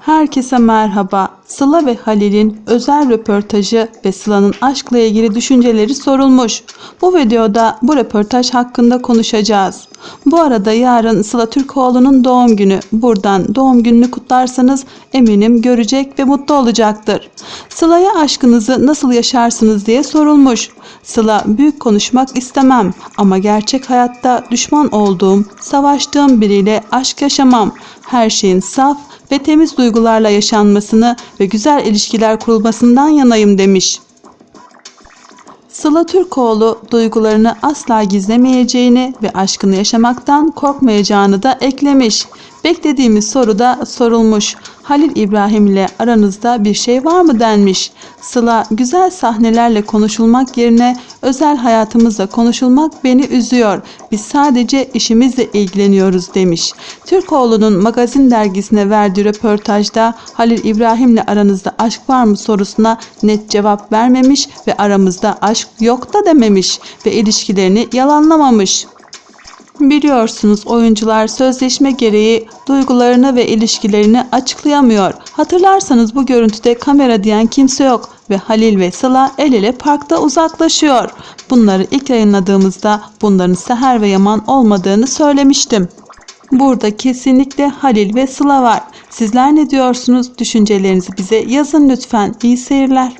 Herkese merhaba. Sıla ve Halil'in özel röportajı ve Sıla'nın aşkla ilgili düşünceleri sorulmuş. Bu videoda bu röportaj hakkında konuşacağız. Bu arada yarın Sıla Türkoğlu'nun doğum günü. Buradan doğum gününü kutlarsanız eminim görecek ve mutlu olacaktır. Sıla'ya aşkınızı nasıl yaşarsınız diye sorulmuş. Sıla büyük konuşmak istemem ama gerçek hayatta düşman olduğum, savaştığım biriyle aşk yaşamam. Her şeyin saf ve temiz duygularla yaşanmasını ve güzel ilişkiler kurulmasından yanayım demiş. Sıla Türkoğlu duygularını asla gizlemeyeceğini ve aşkını yaşamaktan korkmayacağını da eklemiş. Beklediğimiz soru da sorulmuş. Halil İbrahim ile aranızda bir şey var mı denmiş. Sıla güzel sahnelerle konuşulmak yerine özel hayatımızla konuşulmak beni üzüyor. Biz sadece işimizle ilgileniyoruz demiş. Türkoğlu'nun magazin dergisine verdiği röportajda Halil İbrahim'le aranızda aşk var mı sorusuna net cevap vermemiş ve aramızda aşk yok da dememiş ve ilişkilerini yalanlamamış. Biliyorsunuz oyuncular sözleşme gereği duygularını ve ilişkilerini açıklayamıyor. Hatırlarsanız bu görüntüde kamera diyen kimse yok ve Halil ve Sıla el ele parkta uzaklaşıyor. Bunları ilk yayınladığımızda bunların Seher ve Yaman olmadığını söylemiştim. Burada kesinlikle Halil ve Sıla var. Sizler ne diyorsunuz? Düşüncelerinizi bize yazın lütfen. İyi seyirler.